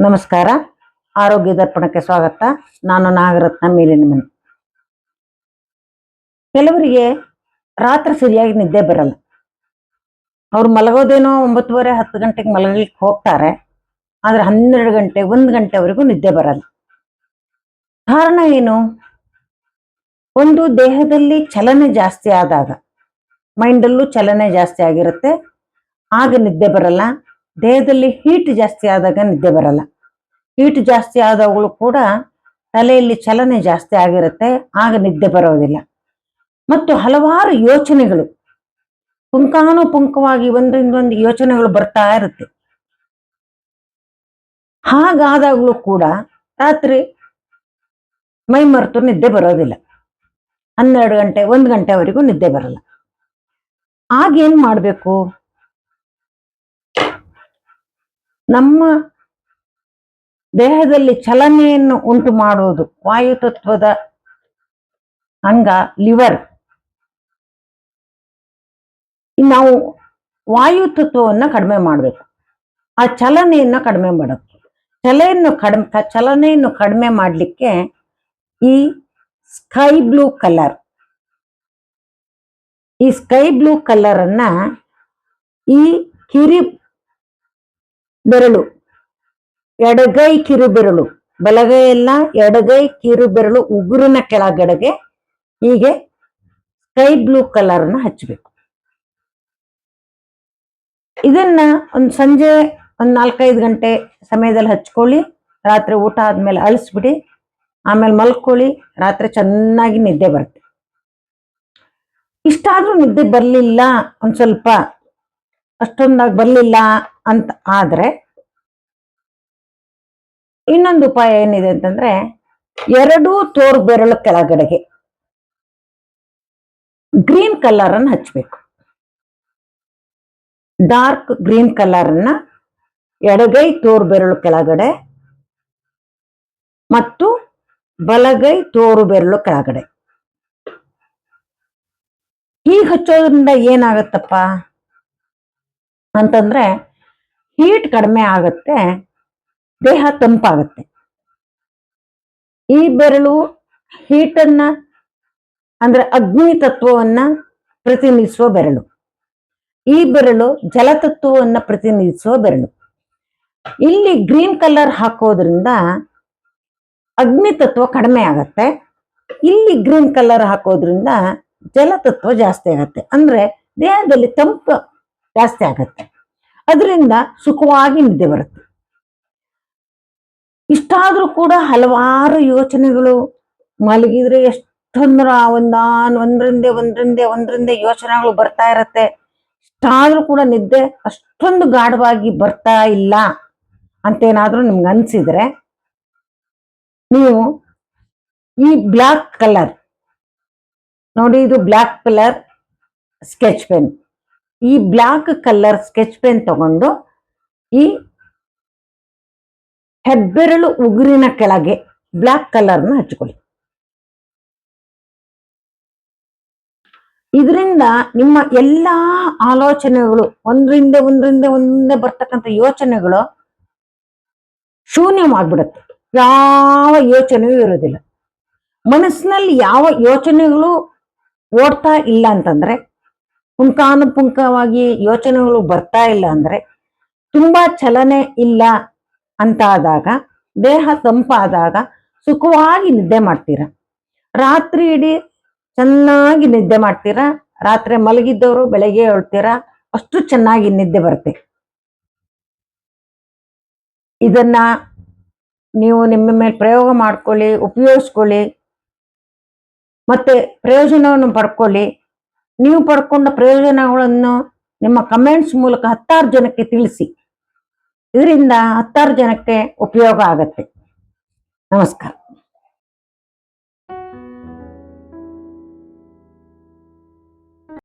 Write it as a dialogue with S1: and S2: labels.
S1: ನಮಸ್ಕಾರ. ಆರೋಗ್ಯ ದರ್ಪಣಕ್ಕೆ ಸ್ವಾಗತ. ನಾನು ನಾಗರತ್ನ ಮೇಲಿನ ಮನೆ ಕೆಲವರಿಗೆ ರಾತ್ರಿ ಸರಿಯಾಗಿ ನಿದ್ದೆ ಬರಲ್ಲ. ಅವ್ರು ಮಲಗೋದೇನೋ ಒಂಬತ್ತುವರೆ, ಹತ್ತು ಗಂಟೆಗೆ ಮಲಗಲಿಕ್ಕೆ ಹೋಗ್ತಾರೆ. ಆದ್ರೆ ಹನ್ನೆರಡು ಗಂಟೆ ಒಂದು ಗಂಟೆವರೆಗೂ ನಿದ್ದೆ ಬರಲ್ಲ. ಕಾರಣ ಏನು? ಒಂದು ದೇಹದಲ್ಲಿ ಚಲನೆ ಜಾಸ್ತಿ ಆದಾಗ ಮೈಂಡಲ್ಲೂ ಚಲನೆ ಜಾಸ್ತಿ ಆಗಿರುತ್ತೆ. ಆಗ ನಿದ್ದೆ ಬರಲ್ಲ. ದೇಹದಲ್ಲಿ ಹೀಟ್ ಜಾಸ್ತಿ ಆದಾಗ ನಿದ್ದೆ ಬರಲ್ಲ. ಹೀಟ್ ಜಾಸ್ತಿ ಆದವುಗಳು ಕೂಡ ತಲೆಯಲ್ಲಿ ಚಲನೆ ಜಾಸ್ತಿ ಆಗಿರುತ್ತೆ. ಆಗ ನಿದ್ದೆ ಬರೋದಿಲ್ಲ. ಮತ್ತು ಹಲವಾರು ಯೋಚನೆಗಳು. ಪುಂಕಾನುಪುಂಕವಾಗಿ ಒಂದರಿಂದ ಒಂದು ಯೋಚನೆಗಳು ಬರ್ತಾ ಇರುತ್ತೆ. ಹಾಗಾದಾಗಲೂ ಕೂಡ ರಾತ್ರಿ ಮೈ ಮರೆತು ನಿದ್ದೆ ಬರೋದಿಲ್ಲ. ಹನ್ನೆರಡು ಗಂಟೆ, ಒಂದು ಗಂಟೆವರೆಗೂ ನಿದ್ದೆ ಬರಲ್ಲ. ಆಗೇನ್ ಮಾಡಬೇಕು? ನಮ್ಮ ದೇಹದಲ್ಲಿ ಚಲನೆಯನ್ನು ಉಂಟು ಮಾಡುವುದು ವಾಯುತತ್ವದ ಅಂಗ, ಲಿವರ್. ನಾವು ವಾಯುತತ್ವವನ್ನು ಕಡಿಮೆ ಮಾಡಬೇಕು. ಆ ಚಲನೆಯನ್ನು ಕಡಿಮೆ ಮಾಡಬೇಕು ಚಲೆಯನ್ನು ಕಡಿಮೆ ಚಲನೆಯನ್ನು ಕಡಿಮೆ ಮಾಡಲಿಕ್ಕೆ ಈ ಸ್ಕೈ ಬ್ಲೂ ಕಲರ್ ಈ ಸ್ಕೈ ಬ್ಲೂ ಕಲರ್ ಅನ್ನ ಈ ಕಿರಿ ಬೆರಳು, ಎಡಗೈ ಕಿರು ಬೆರಳು, ಬಲಗೈ ಎಲ್ಲ ಎಡಗೈ ಕಿರು ಬೆರಳು ಉಗುರಿನ ಕೆಳಗಡೆಗೆ ಹೀಗೆ ಸ್ಕೈ ಬ್ಲೂ ಕಲರ್ ಅನ್ನ ಹಚ್ಚಬೇಕು ಇದನ್ನ ಒಂದು ಸಂಜೆ ಒಂದು ನಾಲ್ಕೈದು ಗಂಟೆ ಸಮಯದಲ್ಲಿ ಹಚ್ಕೊಳ್ಳಿ, ರಾತ್ರಿ ಊಟ ಆದ್ಮೇಲೆ ಅಳಿಸ್ಬಿಡಿ, ಆಮೇಲೆ ಮಲ್ಕೊಳ್ಳಿ, ರಾತ್ರಿ ಚೆನ್ನಾಗಿ ನಿದ್ದೆ ಬರುತ್ತೆ. ಇಷ್ಟಾದ್ರೂ ನಿದ್ದೆ ಬರಲಿಲ್ಲ ಒಂದು ಸ್ವಲ್ಪ, ಅಷ್ಟೊಂದಾಗಿ ಬರಲಿಲ್ಲ ಅಂತ ಆದರೆ ಇನ್ನೊಂದು ಉಪಾಯ ಏನಿದೆ ಅಂತಂದ್ರೆ ಎರಡೂ ತೋರು ಬೆರಳು ಕೆಳಗಡೆಗೆ ಗ್ರೀನ್ ಕಲರ್ ಅನ್ನು ಹಚ್ಚಬೇಕು ಡಾರ್ಕ್ ಗ್ರೀನ್ ಕಲರ್ ಅನ್ನ ಎಡಗೈ ತೋರು ಬೆರಳು ಕೆಳಗಡೆ ಮತ್ತು ಬಲಗೈ ತೋರು ಬೆರಳು ಕೆಳಗಡೆ. ಹೀಗೆ ಹಚ್ಚೋದ್ರಿಂದ ಏನಾಗತ್ತಪ್ಪ? ಅಂತಂದ್ರೆ ಹೀಟ್ ಕಡಿಮೆ ಆಗತ್ತೆ, ದೇಹ ತಂಪಾಗತ್ತೆ. ಈ ಬೆರಳು ಹೀಟನ್ನ ಅಂದ್ರೆ ಅಗ್ನಿ ತತ್ವವನ್ನ ಪ್ರತಿನಿಧಿಸುವ ಬೆರಳು. ಈ ಬೆರಳು ಜಲತತ್ವವನ್ನ ಪ್ರತಿನಿಧಿಸುವ ಬೆರಳು. ಇಲ್ಲಿ ಗ್ರೀನ್ ಕಲರ್ ಹಾಕೋದ್ರಿಂದ ಅಗ್ನಿ ತತ್ವ ಕಡಿಮೆ ಆಗತ್ತೆ. ಇಲ್ಲಿ ಗ್ರೀನ್ ಕಲರ್ ಹಾಕೋದ್ರಿಂದ ಜಲತತ್ವ ಜಾಸ್ತಿ ಆಗತ್ತೆ. ಅಂದ್ರೆ ದೇಹದಲ್ಲಿ ತಂಪು ಜಾಸ್ತಿ ಆಗತ್ತೆ. ಅದರಿಂದ ಸುಖವಾಗಿ ನಿದ್ದೆ ಬರುತ್ತೆ. ಇಷ್ಟಾದ್ರೂ ಕೂಡ ಹಲವಾರು ಯೋಚನೆಗಳು ಮಲಗಿದ್ರೆ ಎಷ್ಟೊಂದ್ರ ಒಂದಾನ್ ಒಂದ್ರಿಂದ ಒಂದ್ರಿಂದ ಒಂದ್ರಿಂದ ಯೋಚನೆಗಳು ಬರ್ತಾ ಇರತ್ತೆ. ಇಷ್ಟಾದ್ರೂ ಕೂಡ ನಿದ್ದೆ ಅಷ್ಟೊಂದು ಗಾಢವಾಗಿ ಬರ್ತಾ ಇಲ್ಲ ಅಂತೇನಾದ್ರೂ ನಿಮ್ಗೆ ಅನ್ಸಿದ್ರೆ ನೀವು ಈ ಬ್ಲಾಕ್ ಕಲರ್ ನೋಡಿ ಇದು ಬ್ಲಾಕ್ ಕಲರ್ ಸ್ಕೆಚ್ ಪೆನ್. ಈ ಬ್ಲಾಕ್ ಕಲರ್ ಸ್ಕೆಚ್ ಪೆನ್ ತಗೊಂಡು ಈ ಹೆಬ್ಬೆರಳು ಉಗುರಿನ ಕೆಳಗೆ ಬ್ಲಾಕ್ ಕಲರ್ನ ಹಚ್ಕೊಳ್ಳಿ. ಇದರಿಂದ ನಿಮ್ಮ ಎಲ್ಲಾ ಆಲೋಚನೆಗಳು ಒಂದರಿಂದ ಒಂದ್ರಿಂದ ಒಂದೇ ಬರ್ತಕ್ಕಂಥ ಯೋಚನೆಗಳು ಶೂನ್ಯವಾಗ್ಬಿಡುತ್ತೆ. ಯಾವ ಯೋಚನೆಯೂ ಇರೋದಿಲ್ಲ ಮನಸ್ಸಿನಲ್ಲಿ ಯಾವ ಯೋಚನೆಗಳು ಓಡ್ತಾ ಇಲ್ಲ ಅಂತಂದ್ರೆ ಪುಂಖಾನುಪುಂಖವಾಗಿ ಯೋಚನೆಗಳು ಬರ್ತಾ ಇಲ್ಲ ಅಂದ್ರೆ ತುಂಬಾ ಚಲನೆ ಇಲ್ಲ ಅಂತ ಆದಾಗ ದೇಹ ತಂಪಾದಾಗ ಸುಖವಾಗಿ ನಿದ್ದೆ ಮಾಡ್ತೀರ? ರಾತ್ರಿ ಇಡೀ ಚೆನ್ನಾಗಿ ನಿದ್ದೆ ಮಾಡ್ತೀರ? ರಾತ್ರಿ ಮಲಗಿದ್ದವರು ಬೆಳಗ್ಗೆ ಹೇಳ್ತೀರ ಅಷ್ಟು ಚೆನ್ನಾಗಿ ನಿದ್ದೆ ಬರುತ್ತೆ. ಇದನ್ನ ನೀವು ನಿಮ್ಮ ಮೇಲೆ ಪ್ರಯೋಗ ಮಾಡ್ಕೊಳ್ಳಿ, ಉಪಯೋಗಿಸ್ಕೊಳ್ಳಿ. ಮತ್ತೆ ಪ್ರಯೋಜನವನ್ನು ಪಡ್ಕೊಳ್ಳಿ. ನೀವು ಪಡ್ಕೊಂಡ ಪ್ರಯೋಜನಗಳನ್ನು ನಿಮ್ಮ ಕಮೆಂಟ್ಸ್ ಮೂಲಕ ಹತ್ತಾರು ಜನಕ್ಕೆ ತಿಳಿಸಿ. ಇದರಿಂದ ಹತ್ತಾರು ಜನಕ್ಕೆ ಉಪಯೋಗ ಆಗತ್ತೆ. ನಮಸ್ಕಾರ.